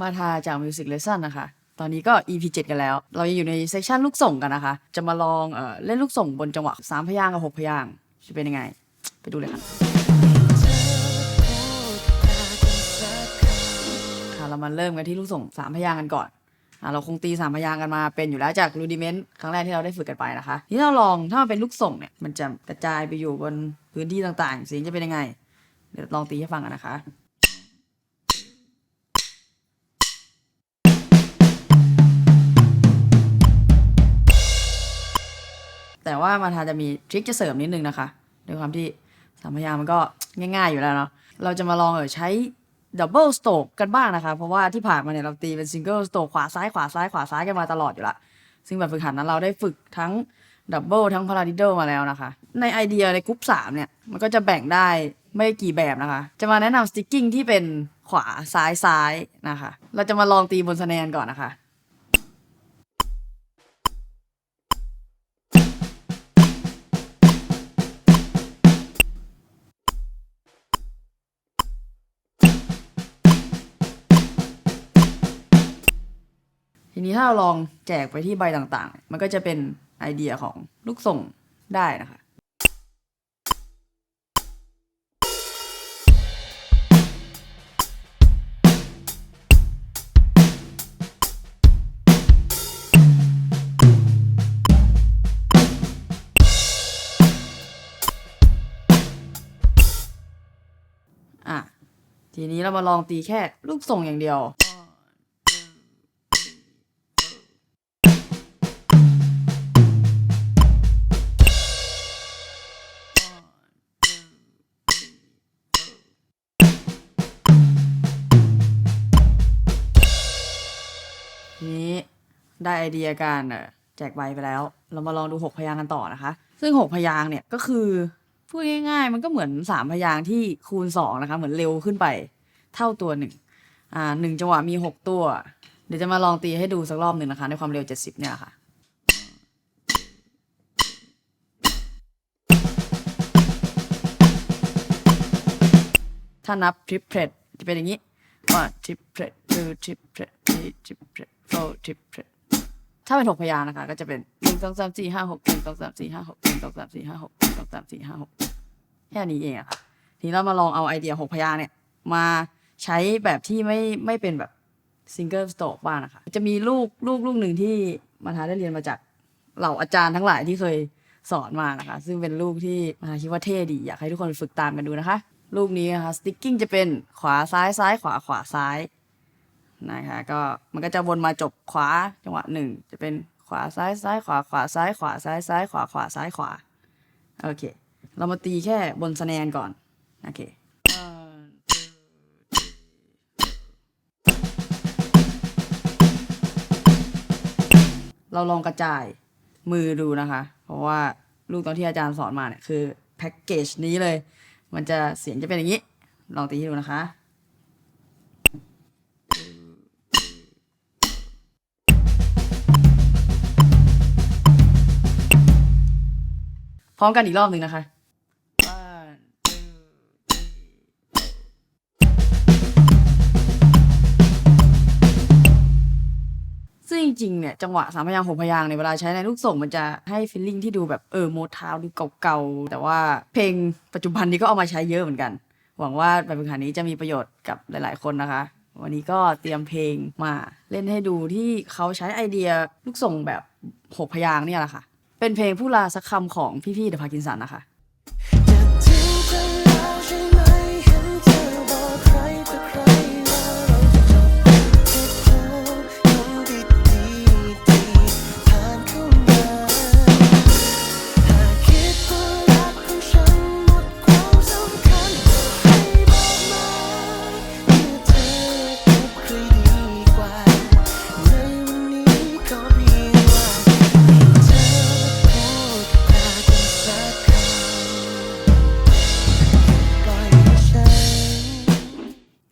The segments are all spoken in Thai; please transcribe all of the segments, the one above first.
มาทาจาก Music Lesson นะคะ ตอนนี้ก็ EP 7 กันแล้ว เรายังอยู่ในเซสชันลูกส่งกันนะคะ จะมาลองเออเล่นลูกส่งบนจังหวะ 3 พยางค์กับ 6 พยางค์จะเป็นยังไง ไปดูเลยค่ะค่ะ เรามาเริ่มกันที่ลูกส่ง 3 พยางค์กันก่อนอะเราคงตี3พยางค์กันมาเป็นอยู่แล้วจากรูดิเมนต์ครั้งแรกที่เราได้ฝึกกันไปนะคะ ทีนี้เราลองถ้ามันเป็นลูกส่งเนี่ย มันจะกระจายไปอยู่บนพื้นที่ต่างๆเสียงจะเป็นยังไง เดี๋ยวลองตีให้ฟังกันนะคะ ว่ามาทาจะมีทริคจะเสริมนิดนึงนะคะด้วยความที่สามพยางมันก็ง่ายๆอยู่แล้วเนาะเราจะมาลองเออใช้ดับเบิลสโตกกันบ้างนะคะ เพราะว่าที่ผ่านมาเนี่ยเราตีเป็นซิงเกิลสโตกขวาซ้ายขวาซ้ายขวาซ้ายกันมาตลอดอยู่ละซึ่งแบบฝึกหัดนั้นเราได้ฝึกทั้งดับเบิลทั้งพาราดิโดมาแล้วนะคะ ในไอเดียในกรุ๊ปสามเนี่ยมันก็จะแบ่งได้ไม่กี่แบบนะคะ จะมาแนะนำสติ๊กกิ้งที่เป็นขวาซ้ายซ้ายนะคะ เราจะมาลองตีบนสแนนก่อนนะคะ ทีนี้ถ้าเราลองแจกไปที่ใบต่างๆ มันก็จะเป็นไอเดียของลูกส่งได้นะคะ อะ ทีนี้เรามาลองตีแค่ลูกส่งอย่างเดียว ได้ไอเดียการอ่อแจกใบไปแล้ว เรามาลองดูหกพยางค์กันต่อนะคะ ซึ่งหกพยางค์เนี่ยก็คือพูดง่ายๆ มันก็เหมือนสามพยางค์ที่คูณสองนะคะ เหมือนเร็วขึ้นไปเท่าตัวหนึ่งอ่าหนึ่งจังหวะมีหกตัว เดี๋ยวจะมาลองตีให้ดูสักรอบหนึ่งนะคะ ในความเร็วเจ็ดสิบเนี่ยค่ะถ้านับทริปเพลตจะเป็นอย่างนี้ one triplet two triplet three triplet four triplet ถ้าเป็นหกพยางค์นะคะ ก็จะเป็นหนึ่งสองสามสี่ห้าหกหนึ่งสองสามสี่ห้าหกหนึ่งสองสามสี่ห้าหกหนึ่งสองสามสี่ห้าหกแค่นี้เองอะค่ะทีนี้เรามาลองเอาไอเดียหกพยางค์เนี่ย มาใช้แบบที่ไม่ไม่เป็นแบบซิงเกิลสโตกบ้างนะคะ จะมีลูกลูกลูกหนึ่งที่มาทาได้เรียนมาจากเหล่าอาจารย์ทั้งหลายที่เคยสอนมานะคะ ซึ่งเป็นลูกที่มาทาคิดว่าเท่ดี อยากให้ทุกคนฝึกตามกันดูนะคะ ลูกนี้นะคะสติ๊กกิ้งจะเป็นขวาซ้ายซ้ายขวาขวาซ้าย นะคะก็มันก็จะวนมาจบขวาจังหวะหนึ่งจะเป็นขวาซ้ายซ้ายขวาขวาซ้ายขวาซ้ายซ้ายขวาขวาซ้ายขวาโอเค เรามาตีแค่บนสแนนก่อนโอเคเราลองกระจายมือดูนะคะ เพราะว่าลูกตอนที่อาจารย์สอนมาเนี่ยคือแพ็กเกจนี้เลย มันจะเสียงจะเป็นอย่างนี้ ลองตีให้ดูนะคะ พร้อมกันอีกรอบหนึ่งนะคะ ซึ่งจริงๆเนี่ยจังหวะสามพยางค์หกพยางค์เนี่ยเวลาใช้ในลูกส่งมันจะให้ฟีลลิ่งที่ดูแบบเออโมทาวดูเก่าๆ แต่ว่าเพลงปัจจุบันนี้ก็เอามาใช้เยอะเหมือนกัน หวังว่าแบบฝึกหัดนี้จะมีประโยชน์กับหลายๆคนนะคะ วันนี้ก็เตรียมเพลงมาเล่นให้ดูที่เขาใช้ไอเดียลูกส่งแบบหกพยางค์เนี่ยแหละค่ะ เป็นเพลงผู้ลาสักคำของพี่ๆเดอะพากินสันนะคะจะ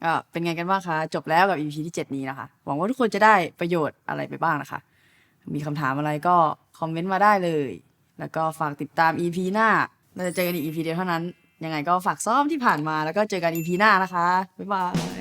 ก็เป็นไงกันบ้างคะ จบแล้วกับ EP ที่ 7 นี้นะคะ หวังว่าทุกคนจะได้ประโยชน์อะไรไปบ้างนะคะ มีคำถามอะไรก็คอมเมนต์มาได้เลย แล้วก็ฝากติดตาม EP หน้า เราจะเจอกันอีก EP เดียวเท่านั้น ยังไงก็ฝากซ้อมที่ผ่านมาแล้วก็เจอกัน EP หน้านะคะ บ๊ายบาย